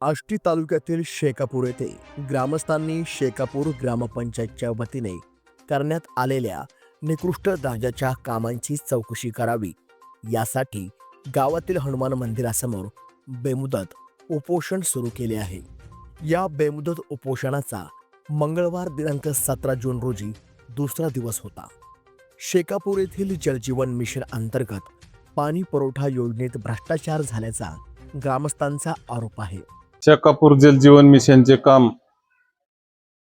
आष्टी तालुक्यातील शेकापूर येथे ग्रामस्थांनी शेकापूर ग्रामपंचायतच्या वतीने करण्यात आलेल्या निकृष्ट दर्जाच्या कामांची चौकशी करावी. यासाठी गावातील हनुमान मंदिरासमोर बेमुदत उपोषण सुरू केले आहे. या बेमुदत उपोषणाचा मंगळवार दिनांक सतरा जून रोजी दुसरा दिवस होता. शेकापूर येथील जलजीवन मिशन अंतर्गत पाणी पुरवठा योजनेत भ्रष्टाचार झाल्याचा ग्रामस्थांचा आरोप आहे. शेकापूर जलजीवन मिशनचे काम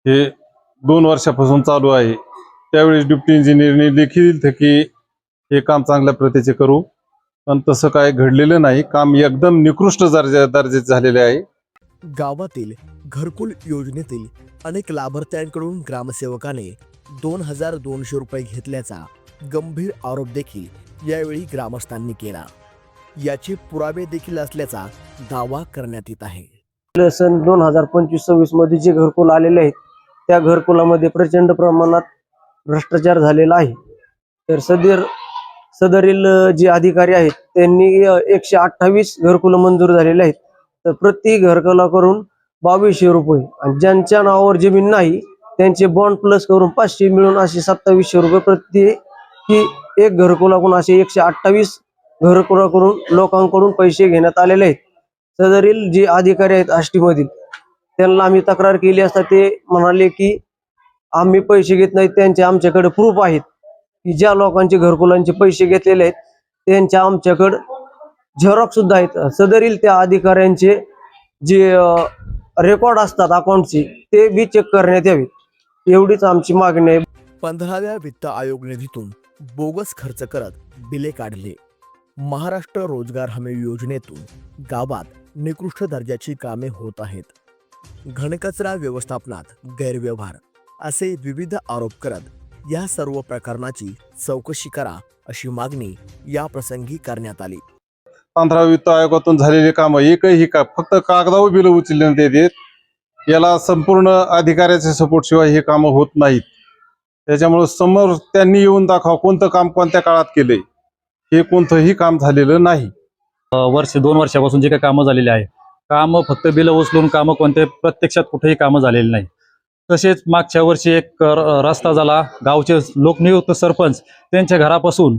हे दोन वर्षापासून चालू आहे. त्यावेळेस डिप्टी इंजिनियरने देखील थकी हे काम चांगल्या प्रतीचे करू. पण तसं काय घडलेलं नाही. काम एकदम निकृष्ट दर्जा दर्जाचे झालेले आहे. गावातील घरकुल योजनेतील अनेक लाभार्थ्यांकडून ग्रामसेवकाने दोन हजार दोनशे रुपये घेतल्याचा गंभीर आरोप देखील यावेळी ग्रामस्थांनी केला. याचे पुरावे देखील असल्याचा दावा करण्यात येत आहे. सन दोन हजार पंचवीस सव्वीसमध्ये जे घरकुल आलेले आहेत त्या घरकुलामध्ये प्रचंड प्रमाणात भ्रष्टाचार झालेला आहे. तर सदर सदरील जे अधिकारी आहेत त्यांनी एकशे अठ्ठावीस घरकुलं मंजूर झालेले आहेत. तर प्रति घरकुला करून बावीसशे रुपये. आणि ज्यांच्या नावावर जमीन नाही त्यांचे बॉन्ड प्लस करून पाचशे मिळून असे सत्तावीसशे रुपये प्रति की एक घरकुलाकडून असे एकशे अठ्ठावीस घरकुला करून लोकांकडून पैसे घेण्यात आलेले आहेत. सदरील जे अधिकारी आहेत आष्टीमधील त्यांना आम्ही तक्रार केली असता ते म्हणाले की आम्ही पैसे घेत नाहीत त्यांचे आमच्याकडे प्रूफ आहेत की ज्या लोकांचे घरकुलांचे पैसे घेतलेले आहेत त्यांच्या आमच्याकडे झेरॉक्स सुद्धा आहेत. सदरील त्या अधिकाऱ्यांचे जे रेकॉर्ड असतात अकाउंटचे ते बी चेक करण्यात यावे एवढीच आमची मागणी आहे. पंधराव्या वित्त आयोग निधीतून बोगस खर्च करत बिले काढले. महाराष्ट्र रोजगार हमी योजनेतून गावात निकृष्ट दर्जाची कामे होत आहेत. घनकचरा व्यवस्थापनात गैरव्यवहार असे विविध आरोप करत या सर्व प्रकरणाची चौकशी करा अशी मागणी या प्रसंगी करण्यात आली. पंधरा वित्त आयोगातून झालेले कामं एकही का फक्त कागदावर बिलं उचलण्यात देत. याला संपूर्ण अधिकाऱ्याच्या सपोर्ट शिवाय हे कामं होत नाहीत. त्याच्यामुळं समोर त्यांनी येऊन दाखवा कोणतं काम कोणत्या काळात केले हे कोणतंही काम झालेलं नाही. वर्ष दोन वर्षापासून जे काही कामं झालेली आहे कामं फक्त बिलं उचलून कामं कोणते प्रत्यक्षात कुठेही कामं झालेली नाही. तसेच मागच्या वर्षी एक रस्ता झाला गावचे लोकनियुक्त सरपंच त्यांच्या घरापासून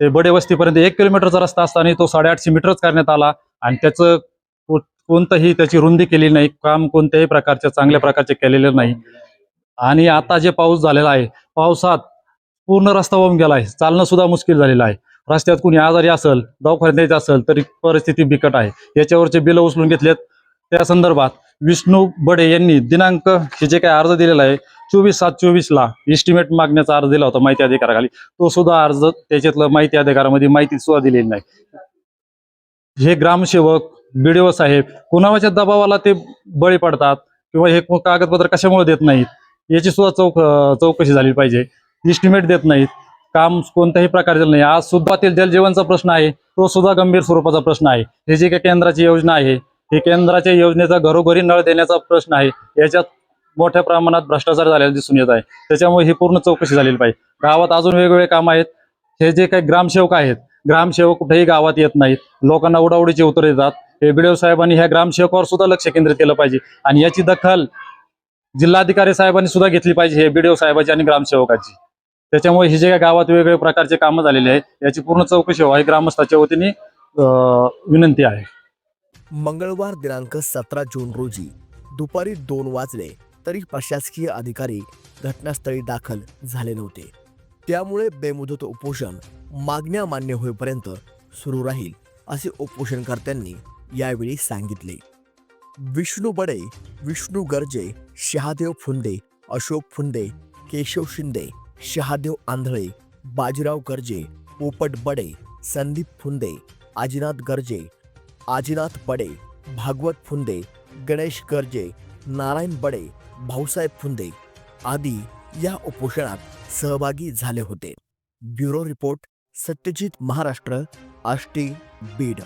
ते बडे वस्तीपर्यंत एक किलोमीटरचा रस्ता असताना तो साडेआठशे मीटरच करण्यात आला आणि त्याचं कोणतंही त्याची रुंदी केली नाही काम कोणत्याही प्रकारचे चांगल्या प्रकारचे केलेले नाही. आणि आता जे पाऊस झालेला आहे पावसात पूर्ण रस्ता वाहून गेला आहे चालणं सुद्धा मुश्किल झालेलं आहे. रस्त्यात कुणी आजारी असेल दवाखान्यात यायचं असेल तरी परिस्थिती बिकट आहे. याच्यावरचे बिलं उचलून घेतलेत. त्या संदर्भात विष्णू बडे यांनी दिनांक हे जे काही अर्ज दिलेला आहे चोवीस सात चोवीसला इस्टिमेट मागण्याचा अर्ज दिला होता माहिती अधिकाराखाली. तो सुद्धा अर्ज त्याच्यातलं माहिती अधिकारामध्ये माहिती सुद्धा दिलेली नाही. हे ग्रामसेवक बीडीओ साहेब कुणाच्या दबावाला ते बळी पडतात किंवा हे कागदपत्र कशामुळे देत नाहीत याची सुद्धा चौक चौकशी झाली पाहिजे. इस्टिमेट देत नाहीत. काम कोणत्याही प्रकारचे नाही. आज सुद्धा ते जलजीवनचा प्रश्न आहे. तो सुद्धा गंभीर स्वरूपाचा प्रश्न आहे. हे जी काही केंद्राची योजना आहे हे केंद्राच्या योजनेचा घरोघरी नळ देण्याचा प्रश्न आहे. याच्यात मोठ्या प्रमाणात भ्रष्टाचार झालेला दिसून येत आहे. त्याच्यामुळे ही पूर्ण चौकशी झालेली पाहिजे. गावात अजून वेगवेगळे काम आहेत. हे जे काही ग्रामसेवक आहेत ग्रामसेवक कुठेही गावात येत नाहीत. लोकांना उडाउडीचे उत्तर देतात. हे बिडेव साहेबांनी ह्या ग्रामसेवकावर सुद्धा लक्ष केंद्रित केलं पाहिजे. आणि याची दखल जिल्हाधिकारी साहेबांनी सुद्धा घेतली पाहिजे. हे बीडीओ साहेबाची आणि ग्रामसेवकाची. त्याच्यामुळे हे जे काही गावात वेगवेगळ्या प्रकारचे कामं झालेले आहेत याची पूर्ण चौकशी व्हावी ग्रामस्थाच्या वतीने विनंती आहे. मंगळवार दिनांक सतरा जून रोजी दुपारी दोन वाजले तरी प्रशासकीय अधिकारी घटनास्थळी दाखल झाले नव्हते. त्यामुळे बेमुदत उपोषण मागण्या मान्य होईपर्यंत सुरू राहील असे उपोषणकर्त्यांनी यावेळी सांगितले. विष्णू बडे विष्णू गर्जे शहादेव फुंदे अशोक फुंदे केशव शिंदे शहादेव आंधळे बाजीराव गर्जे पोपट बडे संदीप फुंदे आजीनाथ गर्जे आजीनाथ बडे भागवत फुंदे गणेश गर्जे नारायण बडे भाऊसाहेब फुंदे आदी या उपोषणात सहभागी झाले होते. Bureau report Satyajit Maharashtra Ashti Beed.